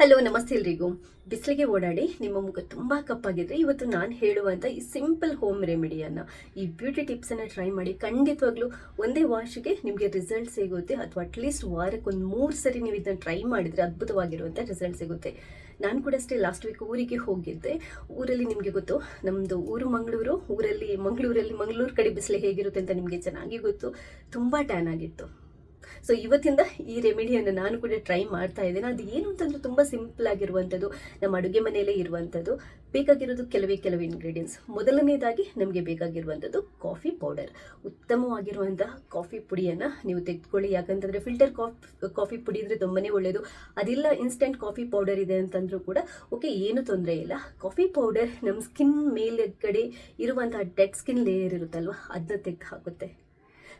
Hello ನಮಸ್ತೆ ಎಲ್ರಿಗೂ. ಬಿಸಿಲಿಗೆ ಓಡಾಡಿ ನಿಮ್ಮ ಮುಖ ತುಂಬ ಕಪ್ಪಾಗಿದ್ರೆ ಇವತ್ತು ನಾನು ಹೇಳುವಂಥ ಈ ಸಿಂಪಲ್ ಹೋಮ್ ರೆಮಿಡಿಯನ್ನು ಈ ಬ್ಯೂಟಿ ಟಿಪ್ಸನ್ನು ಟ್ರೈ ಮಾಡಿ ಖಂಡಿತವಾಗ್ಲೂ ಒಂದೇ ವಾಶಿಗೆ ನಿಮಗೆ ರಿಸಲ್ಟ್ ಸಿಗುತ್ತೆ ಅಥವಾ ಅಟ್ಲೀಸ್ಟ್ ವಾರಕ್ಕೆ ಒಂದು ಮೂರು ಸರಿ ನೀವು ಇದನ್ನು ಟ್ರೈ ಮಾಡಿದರೆ ಅದ್ಭುತವಾಗಿರುವಂಥ ರಿಸಲ್ಟ್ ಸಿಗುತ್ತೆ. ನಾನು ಕೂಡ ಅಷ್ಟೇ ಲಾಸ್ಟ್ ವೀಕ್ ಊರಿಗೆ ಹೋಗಿದ್ದೆ. ಊರಲ್ಲಿ ನಿಮಗೆ ಗೊತ್ತು ನಮ್ಮದು ಊರು ಮಂಗಳೂರು, ಊರಲ್ಲಿ ಮಂಗಳೂರಲ್ಲಿ ಮಂಗಳೂರು ಕಡೆ ಬಿಸಿಲು ಹೇಗಿರುತ್ತೆ ಅಂತ ನಿಮಗೆ ಚೆನ್ನಾಗಿ ಗೊತ್ತು. ತುಂಬ ಟ್ಯಾನ್ ಆಗಿತ್ತು. ಸೊ ಇವತ್ತಿಂದ ಈ ರೆಮಿಡಿಯನ್ನು ನಾನು ಕೂಡ ಟ್ರೈ ಮಾಡ್ತಾ ಇದ್ದೇನೆ. ಅದು ಏನು ಅಂತಂದ್ರೆ ತುಂಬ ಸಿಂಪಲ್ ಆಗಿರುವಂಥದ್ದು, ನಮ್ಮ ಅಡುಗೆ ಮನೆಯಲ್ಲೇ ಇರುವಂಥದ್ದು. ಬೇಕಾಗಿರೋದು ಕೆಲವೇ ಕೆಲವು ಇಂಗ್ರೀಡಿಯೆಂಟ್ಸ್ ಮೊದಲನೇದಾಗಿ ನಮಗೆ ಬೇಕಾಗಿರುವಂಥದ್ದು ಕಾಫಿ ಪೌಡರ್ ಉತ್ತಮವಾಗಿರುವಂತಹ ಕಾಫಿ ಪುಡಿಯನ್ನು ನೀವು ತೆಗೆದುಕೊಳ್ಳಿ. ಯಾಕಂತಂದರೆ ಫಿಲ್ಟರ್ ಕಾಫಿ ಕಾಫಿ ಪುಡಿ ಇದ್ರೆ ತುಂಬನೇ ಒಳ್ಳೆಯದು ಅದಿಲ್ಲ ಇನ್ಸ್ಟೆಂಟ್ ಕಾಫಿ ಪೌಡರ್ ಇದೆ ಅಂತಂದ್ರೂ ಕೂಡ ಓಕೆ ಏನು ತೊಂದರೆ ಇಲ್ಲ. ಕಾಫಿ ಪೌಡರ್ ನಮ್ಮ ಸ್ಕಿನ್ ಮೇಲ್ಗಡೆ ಇರುವಂತಹ ಡೆಡ್ ಸ್ಕಿನ್ ಲೇಯರ್ ಇರುತ್ತಲ್ವ ಅದನ್ನ ತೆಗೆದು ಹಾಕುತ್ತೆ.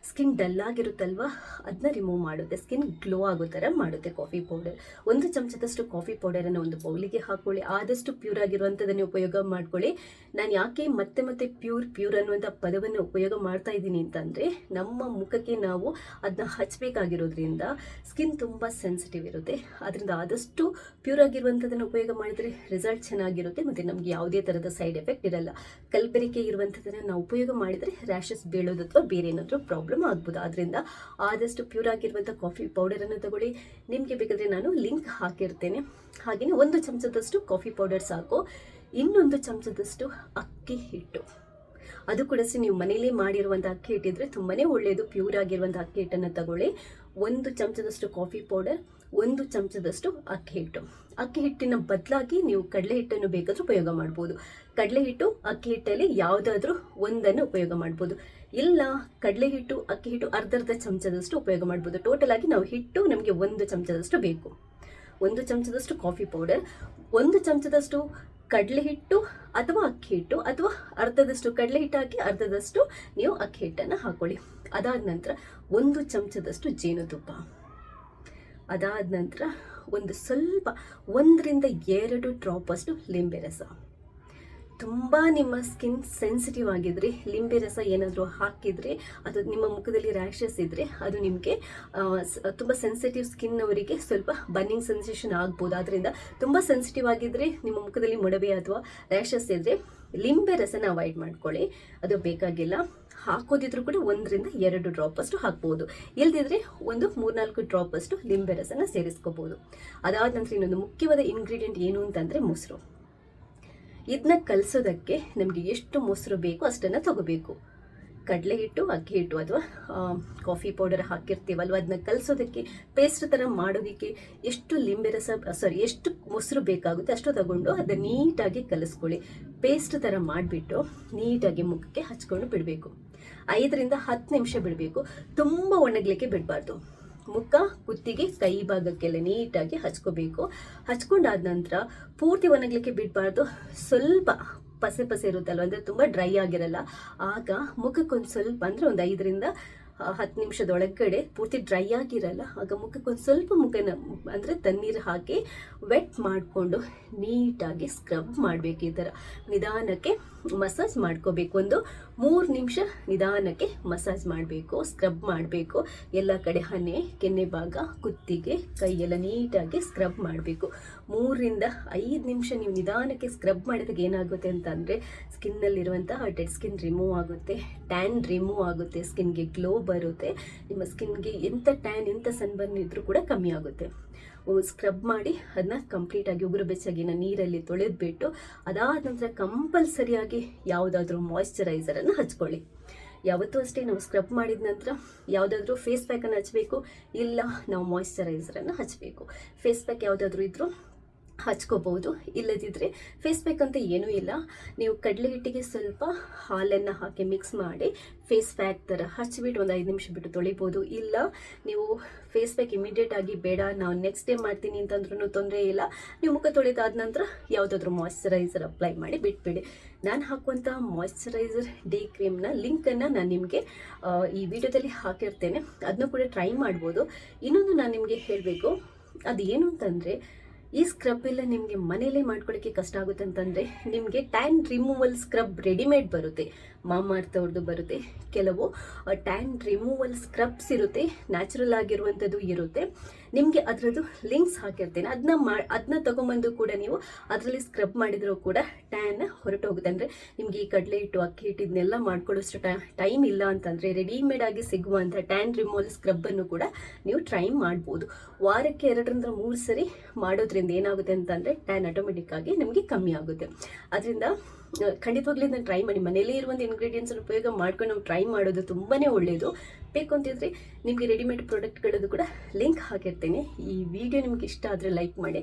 ಸ್ಕಿನ್ ಡಲ್ ಆಗಿರುತ್ತಲ್ವ? ಅದನ್ನ ರಿಮೂವ್ ಮಾಡುತ್ತೆ. ಸ್ಕಿನ್ ಗ್ಲೋ ಆಗೋ ಥರ ಮಾಡುತ್ತೆ ಕಾಫಿ ಪೌಡರ್ ಒಂದು ಚಮಚದಷ್ಟು ಕಾಫಿ ಪೌಡರನ್ನು ಒಂದು ಬೌಲಿಗೆ ಹಾಕೊಳ್ಳಿ. ಆದಷ್ಟು ಪ್ಯೂರ್ ಆಗಿರುವಂಥದ್ದನ್ನೇ ಉಪಯೋಗ ಮಾಡ್ಕೊಳ್ಳಿ. ನಾನು ಯಾಕೆ ಮತ್ತೆ ಮತ್ತೆ ಪ್ಯೂರ್ ಪ್ಯೂರ್ ಅನ್ನುವಂಥ ಪದವನ್ನು ಉಪಯೋಗ ಮಾಡ್ತಾ ಇದ್ದೀನಿ ಅಂತಂದರೆ, ನಮ್ಮ ಮುಖಕ್ಕೆ ನಾವು ಅದನ್ನ ಹಚ್ಚಬೇಕಾಗಿರೋದ್ರಿಂದ ಸ್ಕಿನ್ ತುಂಬ ಸೆನ್ಸಿಟಿವ್ ಇರುತ್ತೆ. ಅದರಿಂದ ಆದಷ್ಟು ಪ್ಯೂರ್ ಆಗಿರುವಂಥದ್ದನ್ನು ಉಪಯೋಗ ಮಾಡಿದರೆ ರಿಸಲ್ಟ್ ಚೆನ್ನಾಗಿರುತ್ತೆ ಮತ್ತು ನಮಗೆ ಯಾವುದೇ ಥರದ ಸೈಡ್ ಎಫೆಕ್ಟ್ ಇರಲ್ಲ. ಕಲ್ಬೆರಿಕೆ ಇರುವಂಥದ್ದನ್ನು ನಾವು ಉಪಯೋಗ ಮಾಡಿದರೆ ರ್ಯಾಷಸ್ ಬೀಳೋದು ಅಥವಾ ಬೇರೆ ಏನಾದರೂ ಪ್ರಾಬ್ಲಮ್ ಆಗ್ಬೋದು ಆದ್ದರಿಂದ ಆದಷ್ಟು ಪ್ಯೂರ್ ಆಗಿರುವಂಥ ಕಾಫಿ ಪೌಡರನ್ನು ತಗೊಳ್ಳಿ. ನಿಮಗೆ ಬೇಕಾದರೆ ನಾನು ಲಿಂಕ್ ಹಾಕಿರ್ತೇನೆ. ಹಾಗೆಯೇ ಒಂದು ಚಮಚದಷ್ಟು ಕಾಫಿ ಪೌಡರ್ ಸಾಕು. ಇನ್ನೊಂದು ಚಮಚದಷ್ಟು ಅಕ್ಕಿ ಹಿಟ್ಟು. ಅದು ಕೂಡ ಸಹ ನೀವು ಮನೇಲಿ ಮಾಡಿರುವಂಥ ಅಕ್ಕಿ ಹಿಟ್ಟಿದ್ರೆ ತುಂಬಾ ಒಳ್ಳೆಯದು. ಪ್ಯೂರ್ ಆಗಿರುವಂಥ ಅಕ್ಕಿ ಹಿಟ್ಟನ್ನು ತಗೊಳ್ಳಿ. ಒಂದು ಚಮಚದಷ್ಟು ಕಾಫಿ ಪೌಡರ್ ಒಂದು ಚಮಚದಷ್ಟು ಅಕ್ಕಿ ಹಿಟ್ಟು. ಅಕ್ಕಿ ಹಿಟ್ಟಿನ ಬದಲಾಗಿ ನೀವು ಕಡಲೆ ಹಿಟ್ಟನ್ನು ಬೇಕಾದರೂ ಉಪಯೋಗ ಮಾಡ್ಬೋದು. ಕಡಲೆ ಹಿಟ್ಟು ಅಕ್ಕಿ ಹಿಟ್ಟಲ್ಲಿ ಯಾವುದಾದ್ರೂ ಒಂದನ್ನು ಉಪಯೋಗ ಮಾಡ್ಬೋದು. ಇಲ್ಲ, ಕಡಲೆ ಹಿಟ್ಟು, ಅಕ್ಕಿ ಹಿಟ್ಟು ಅರ್ಧ ಅರ್ಧ ಚಮಚದಷ್ಟು ಉಪಯೋಗ ಮಾಡ್ಬೋದು. ಟೋಟಲ್ ಆಗಿ ನಾವು ಹಿಟ್ಟು ನಮಗೆ ಒಂದು ಚಮಚದಷ್ಟು ಬೇಕು. ಒಂದು ಚಮಚದಷ್ಟು ಕಾಫಿ ಪೌಡರ್ ಒಂದು ಚಮಚದಷ್ಟು ಕಡಲೆ ಹಿಟ್ಟು ಅಥವಾ ಅಕ್ಕಿ ಹಿಟ್ಟು ಅಥವಾ ಅರ್ಧದಷ್ಟು ಕಡಲೆ ಹಿಟ್ಟು ಹಾಕಿ ಅರ್ಧದಷ್ಟು ನೀವು ಅಕ್ಕಿ ಹಿಟ್ಟನ್ನು ಹಾಕೊಳ್ಳಿ. ಅದಾದ ನಂತರ ಒಂದು ಚಮಚದಷ್ಟು ಜೇನುತುಪ್ಪ. ಅದಾದ ನಂತರ ಒಂದು ಸ್ವಲ್ಪ ಒಂದರಿಂದ ಎರಡು ಡ್ರಾಪ್ ಅಷ್ಟು ಲಿಂಬೆ ರಸ. ತುಂಬ ನಿಮ್ಮ ಸ್ಕಿನ್ ಸೆನ್ಸಿಟಿವ್ ಆಗಿದ್ರೆ, ಲಿಂಬೆ ರಸ ಏನಾದರೂ ಹಾಕಿದರೆ, ಅದು ನಿಮ್ಮ ಮುಖದಲ್ಲಿ ರ್ಯಾಷಸ್ ಇದ್ದರೆ ಅದು ನಿಮಗೆ ತುಂಬ ಸೆನ್ಸಿಟಿವ್ ಸ್ಕಿನ್ ಅವರಿಗೆ ಸ್ವಲ್ಪ ಬರ್ನಿಂಗ್ ಸೆನ್ಸೇಷನ್ ಆಗ್ಬೋದು. ಆದ್ದರಿಂದ ತುಂಬ ಸೆನ್ಸಿಟಿವ್ ಆಗಿದ್ದರೆ ನಿಮ್ಮ ಮುಖದಲ್ಲಿ ಮೊಡವೆ ಅಥವಾ ರ್ಯಾಷಸ್ ಇದ್ದರೆ ಲಿಂಬೆ ರಸನ ಅವಾಯ್ಡ್ ಮಾಡ್ಕೊಳ್ಳಿ. ಅದು ಬೇಕಾಗಿಲ್ಲ. ಹಾಕೋದಿದ್ರು ಕೂಡ ಒಂದರಿಂದ ಎರಡು ಡ್ರಾಪ್ ಅಷ್ಟು ಹಾಕ್ಬೋದು. ಇಲ್ದಿದ್ರೆ ಒಂದು ಮೂರ್ನಾಲ್ಕು ಡ್ರಾಪ್ ಅಷ್ಟು ಲಿಂಬೆ ರಸನ ಸೇರಿಸ್ಕೋಬಹುದು ಅದಾದ ನಂತರ ಇನ್ನೊಂದು ಮುಖ್ಯವಾದ ಇಂಗ್ರೀಡಿಯೆಂಟ್ ಏನು ಅಂತಂದರೆ ಮೊಸರು. ಇದನ್ನ ಕಲಿಸೋದಕ್ಕೆ ನಮಗೆ ಎಷ್ಟು ಮೊಸರು ಬೇಕು ಅಷ್ಟನ್ನು ತಗೋಬೇಕು. ಕಡಲೆ ಹಿಟ್ಟು, ಅಕ್ಕಿ ಹಿಟ್ಟು ಅಥವಾ ಕಾಫಿ ಪೌಡರ್ ಹಾಕಿರ್ತೀವಲ್ವ ಅದನ್ನ ಕಲಿಸೋದಕ್ಕೆ ಪೇಸ್ಟ್ ಥರ ಮಾಡೋದಕ್ಕೆ ಎಷ್ಟು ಲಿಂಬೆ ರಸ ಸಾರಿ ಎಷ್ಟು ಮೊಸರು ಬೇಕಾಗುತ್ತೆ ಅಷ್ಟು ತಗೊಂಡು ಅದನ್ನ ನೀಟಾಗಿ ಕಲಿಸ್ಕೊಳ್ಳಿ. ಪೇಸ್ಟ್ ಥರ ಮಾಡಿಬಿಟ್ಟು ನೀಟಾಗಿ ಮುಖಕ್ಕೆ ಹಚ್ಕೊಂಡು ಬಿಡಬೇಕು. ಐದರಿಂದ ಹತ್ತು ನಿಮಿಷ ಬಿಡಬೇಕು. ತುಂಬ ಒಣಗಲಿಕ್ಕೆ ಬಿಡಬಾರ್ದು. ಮುಖ, ಕುತ್ತಿಗೆ, ಕೈ ಭಾಗಕ್ಕೆಲ್ಲ ನೀಟಾಗಿ ಹಚ್ಕೋಬೇಕು. ಹಚ್ಕೊಂಡಾದ ನಂತರ ಪೂರ್ತಿ ಒಣಗಲಿಕ್ಕೆ ಬಿಡಬಾರ್ದು. ಸ್ವಲ್ಪ ಪಸೆ ಪಸೆ ಇರುತ್ತಲ್ವ? ಅಂದರೆ ತುಂಬ ಡ್ರೈ ಆಗಿರಲ್ಲ. ಆಗ ಮುಖಕ್ಕೊಂದು ಸ್ವಲ್ಪ, ಅಂದರೆ ಒಂದು ಐದರಿಂದ ಹತ್ತು ನಿಮಿಷದೊಳಗಡೆ ಪೂರ್ತಿ ಡ್ರೈ ಆಗಿರಲ್ಲ. ಆಗ ಮುಖಕ್ಕೊಂದು ಸ್ವಲ್ಪ ಮುಖನ, ಅಂದರೆ ತಣ್ಣೀರು ಹಾಕಿ ವೆಟ್ ಮಾಡಿಕೊಂಡು ನೀಟಾಗಿ ಸ್ಕ್ರಬ್ ಮಾಡಬೇಕು ಈ ಥರ ನಿಧಾನಕ್ಕೆ ಮಸಾಜ್ ಮಾಡ್ಕೋಬೇಕು. ಒಂದು ಮೂರು ನಿಮಿಷ ನಿಧಾನಕ್ಕೆ ಮಸಾಜ್ ಮಾಡಬೇಕು ಸ್ಕ್ರಬ್ ಮಾಡಬೇಕು. ಎಲ್ಲ ಕಡೆ ಹನೆ, ಕೆನ್ನೆ ಭಾಗ, ಕುತ್ತಿಗೆ, ಕೈಯೆಲ್ಲ ನೀಟಾಗಿ ಸ್ಕ್ರಬ್ ಮಾಡಬೇಕು. ಮೂರರಿಂದ ಐದು ನಿಮಿಷ ನೀವು ನಿಧಾನಕ್ಕೆ ಸ್ಕ್ರಬ್ ಮಾಡಿದಾಗ ಏನಾಗುತ್ತೆ ಅಂತಂದರೆ ಸ್ಕಿನ್ನಲ್ಲಿರುವಂಥ ಡೆಡ್ ಸ್ಕಿನ್ ರಿಮೂವ್ ಆಗುತ್ತೆ ಟ್ಯಾನ್ ರಿಮೂವ್ ಆಗುತ್ತೆ ಸ್ಕಿನ್ಗೆ ಗ್ಲೋ ಬರುತ್ತೆ. ನಿಮ್ಮ ಸ್ಕಿನ್ಗೆ ಎಂಥ ಟ್ಯಾನ್ ಎಂಥ ಸನ್ಬರ್ನ್ ಇದ್ರೂ ಕೂಡ ಕಮ್ಮಿ ಆಗುತ್ತೆ. ಸ್ಕ್ರಬ್ ಮಾಡಿ ಅದನ್ನ ಕಂಪ್ಲೀಟಾಗಿ ಉಗುರು ಬೆಚ್ಚಗಿನ ನೀರಲ್ಲಿ ತೊಳೆದ್ಬಿಟ್ಟು ಅದಾದ ನಂತರ ಕಂಪಲ್ಸರಿಯಾಗಿ ಯಾವುದಾದ್ರೂ ಮಾಯಿಶ್ಚರೈಸರನ್ನು ಹಚ್ಕೊಳ್ಳಿ. ಯಾವತ್ತೂ ಅಷ್ಟೇ ನಾವು ಸ್ಕ್ರಬ್ ಮಾಡಿದ ನಂತರ ಯಾವುದಾದ್ರೂ ಫೇಸ್ ಪ್ಯಾಕನ್ನು ಹಚ್ಚಬೇಕು ಇಲ್ಲ ನಾವು ಮಾಯಿಶ್ಚರೈಸರನ್ನು ಹಚ್ಚಬೇಕು ಫೇಸ್ ಪ್ಯಾಕ್ ಯಾವುದಾದ್ರೂ ಇದ್ದರೂ ಹಚ್ಕೋಬಹುದು. ಇಲ್ಲದಿದ್ದರೆ ಫೇಸ್ ಪ್ಯಾಕ್ ಅಂತ ಏನೂ ಇಲ್ಲ. ನೀವು ಕಡಲೆ ಹಿಟ್ಟಿಗೆ ಸ್ವಲ್ಪ ಹಾಲನ್ನು ಹಾಕಿ ಮಿಕ್ಸ್ ಮಾಡಿ ಫೇಸ್ ಪ್ಯಾಕ್ ಥರ ಹಚ್ಚಿಬಿಟ್ಟು ಒಂದು ಐದು ನಿಮಿಷ ಬಿಟ್ಟು ತೊಳಿಬೋದು. ಇಲ್ಲ, ನೀವು ಫೇಸ್ ಪ್ಯಾಕ್ ಇಮಿಡಿಯೇಟ್ ಆಗಿ ಬೇಡ ನಾವು ನೆಕ್ಸ್ಟ್ ಡೇ ಮಾಡ್ತೀನಿ ಅಂತಂದ್ರೂ ತೊಂದರೆ ಇಲ್ಲ. ನೀವು ಮುಖ ತೊಳೆದಾದ ನಂತರ ಯಾವುದಾದ್ರೂ ಮಾಯಿಶ್ಚರೈಸರ್ ಅಪ್ಲೈ ಮಾಡಿ ಬಿಟ್ಬಿಡಿ. ನಾನು ಹಾಕುವಂಥ ಮಾಯ್ಶ್ಚರೈಸರ್ ಡೇ ಕ್ರೀಮ್ನ ಲಿಂಕನ್ನು ನಾನು ನಿಮಗೆ ಈ ವಿಡಿಯೋದಲ್ಲಿ ಹಾಕಿರ್ತೇನೆ. ಅದನ್ನು ಕೂಡ ಟ್ರೈ ಮಾಡ್ಬೋದು. ಇನ್ನೊಂದು ನಾನು ನಿಮಗೆ ಹೇಳಬೇಕು ಅದು ಏನು ಅಂತಂದರೆ ಈ ಸ್ಕ್ರಬ್ ಎಲ್ಲ ನಿಮಗೆ ಮನೇಲೇ ಮಾಡ್ಕೊಳ್ಳಿಕ್ಕೆ ಕಷ್ಟ ಆಗುತ್ತೆ ಅಂತಂದರೆ ನಿಮಗೆ ಟ್ಯಾನ್ ರಿಮೂವಲ್ ಸ್ಕ್ರಬ್ ರೆಡಿಮೇಡ್ ಬರುತ್ತೆ. ಮಾಮಾರ್ತ್ ಅವ್ರದ್ದು ಬರುತ್ತೆ. ಕೆಲವು ಟ್ಯಾನ್ ರಿಮೂವಲ್ ಸ್ಕ್ರಬ್ಸ್ ಇರುತ್ತೆ. ನ್ಯಾಚುರಲ್ ಆಗಿರುವಂಥದ್ದು ಇರುತ್ತೆ. ನಿಮಗೆ ಅದರದ್ದು ಲಿಂಕ್ಸ್ ಹಾಕಿರ್ತೀನಿ. ಅದನ್ನ ಮಾ ಅದನ್ನ ತೊಗೊಂಬಂದು ಕೂಡ ನೀವು ಅದರಲ್ಲಿ ಸ್ಕ್ರಬ್ ಮಾಡಿದರೂ ಕೂಡ ಟ್ಯಾನ್ ಹೊರಟು ಹೋಗುತ್ತೆ. ಅಂದರೆ ನಿಮಗೆ ಈ ಕಡಲೆ ಹಿಟ್ಟು, ಅಕ್ಕಿ ಹಿಟ್ಟು ಇದನ್ನೆಲ್ಲ ಮಾಡ್ಕೊಳ್ಳೋಷ್ಟು ಟೈಮ್ ಇಲ್ಲ ಅಂತಂದರೆ ರೆಡಿಮೇಡ್ ಆಗಿ ಸಿಗುವಂಥ ಟ್ಯಾನ್ ರಿಮೂವಲ್ ಸ್ಕ್ರಬ್ಬನ್ನು ಕೂಡ ನೀವು ಟ್ರೈ ಮಾಡ್ಬೋದು. ವಾರಕ್ಕೆ ಎರಡರಿಂದ ಮೂರು ಸರಿ ಮಾಡೋದ್ರಿಂದ ಏನಾಗುತ್ತೆ ಅಂತಂದರೆ ಟ್ಯಾನ್ ಆಟೋಮೆಟಿಕ್ ಆಗಿ ನಿಮಗೆ ಕಮ್ಮಿ ಆಗುತ್ತೆ. ಅದರಿಂದ ಖಂಡಿತವಾಗ್ಲೂ ಇದನ್ನು ಟ್ರೈ ಮಾಡಿ. ಮನೆಯಲ್ಲೇ ಇರುವಂಥ ಇಂಗ್ರೀಡಿಯೆಂಟ್ಸನ್ನು ಉಪಯೋಗ ಮಾಡ್ಕೊಂಡು ನಾವು ಟ್ರೈ ಮಾಡೋದು ತುಂಬಾ ಒಳ್ಳೆಯದು ಬೇಕು ಅಂತಿದ್ರೆ ನಿಮಗೆ ರೆಡಿಮೇಡ್ ಪ್ರಾಡಕ್ಟ್ಗಳದ್ದು ಕೂಡ ಲಿಂಕ್ ಹಾಕಿರ್ತೇನೆ. ಈ ವಿಡಿಯೋ ನಿಮ್ಗೆ ಇಷ್ಟ ಆದರೆ ಲೈಕ್ ಮಾಡಿ.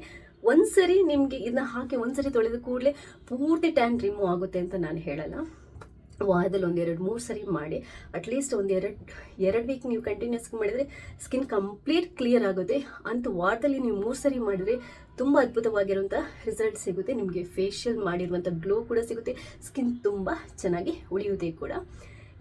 ಒಂದ್ಸರಿ ನಿಮಗೆ ಇದನ್ನ ಹಾಕಿ ಒಂದ್ಸರಿ ತೊಳೆದ ಕೂಡಲೇ ಪೂರ್ತಿ ಟ್ಯಾನ್ ರಿಮೂವ್ ಆಗುತ್ತೆ ಅಂತ ನಾನು ಹೇಳಲ್ಲ. ವಾರದಲ್ಲಿ ಒಂದೆರಡು ಮೂರು ಸರಿ ಮಾಡಿ ಅಟ್ಲೀಸ್ಟ್ ಒಂದು ಎರಡು ಎರಡು ವೀಕ್ ನೀವು ಕಂಟಿನ್ಯೂಸ್ ಮಾಡಿದರೆ ಸ್ಕಿನ್ ಕಂಪ್ಲೀಟ್ ಕ್ಲಿಯರ್ ಆಗುತ್ತೆ. ಅಂತ ವಾರದಲ್ಲಿ ನೀವು ಮೂರು ಸರಿ ಮಾಡಿದರೆ ತುಂಬ ಅದ್ಭುತವಾಗಿರುವಂಥ ರಿಸಲ್ಟ್ ಸಿಗುತ್ತೆ. ನಿಮಗೆ ಫೇಶಿಯಲ್ ಮಾಡಿರುವಂಥ ಗ್ಲೋ ಕೂಡ ಸಿಗುತ್ತೆ. ಸ್ಕಿನ್ ತುಂಬ ಚೆನ್ನಾಗಿ ಉಳಿಯುತ್ತೆ ಕೂಡ.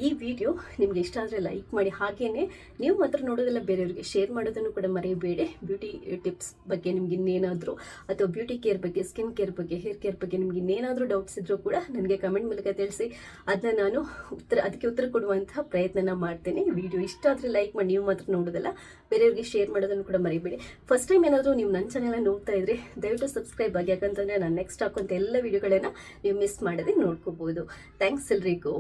ಈ ವಿಡಿಯೋ ನಿಮಗೆ ಇಷ್ಟ ಆದರೆ ಲೈಕ್ ಮಾಡಿ ಹಾಗೆಯೇ ನೀವು ಮಾತ್ರ ನೋಡೋದೆಲ್ಲ ಬೇರೆಯವರಿಗೆ ಶೇರ್ ಮಾಡೋದನ್ನು ಕೂಡ ಮರೆಯಬೇಡಿ ಬ್ಯೂಟಿ ಟಿಪ್ಸ್ ಬಗ್ಗೆ ನಿಮ್ಗೆ ಇನ್ನೇನಾದರೂ ಅಥವಾ ಬ್ಯೂಟಿ ಕೇರ್ ಬಗ್ಗೆ ಸ್ಕಿನ್ ಕೇರ್ ಬಗ್ಗೆ ಹೇರ್ ಕೇರ್ ಬಗ್ಗೆ ನಿಮ್ಗೆ ಇನ್ನೇನಾದರೂ ಡೌಟ್ಸ್ ಇದ್ದರೂ ಕೂಡ ನನಗೆ ಕಮೆಂಟ್ ಮೂಲಕ ತಿಳಿಸಿ. ಅದನ್ನ ನಾನು ಉತ್ತರ, ಅದಕ್ಕೆ ಉತ್ತರ ಕೊಡುವಂತಹ ಪ್ರಯತ್ನನ ಮಾಡ್ತೇನೆ. ವಿಡಿಯೋ ಇಷ್ಟ ಆದರೆ ಲೈಕ್ ಮಾಡಿ, ನೀವು ಮಾತ್ರ ನೋಡೋದಲ್ಲ ಬೇರೆಯವರಿಗೆ ಶೇರ್ ಮಾಡೋದನ್ನು ಕೂಡ ಮರಿಬೇಡಿ. ಫಸ್ಟ್ ಟೈಮ್ ಏನಾದರೂ ನೀವು ನನ್ನ ಚಾನೆಲ್ ನೋಡ್ತಾ ಇದ್ರೆ ದಯವಿಟ್ಟು ಸಬ್ಸ್ಕ್ರೈಬ್ ಆಗಿ, ಯಾಕಂತಂದರೆ ನಾನು ನೆಕ್ಸ್ಟ್ ಹಾಕುವಂಥ ಎಲ್ಲ ವೀಡಿಯೋಗಳನ್ನು ನೀವು ಮಿಸ್ ಮಾಡದೆ ನೋಡ್ಕೋಬೋದು. ಥ್ಯಾಂಕ್ಸ್ ಎಲ್ರಿಗೂ.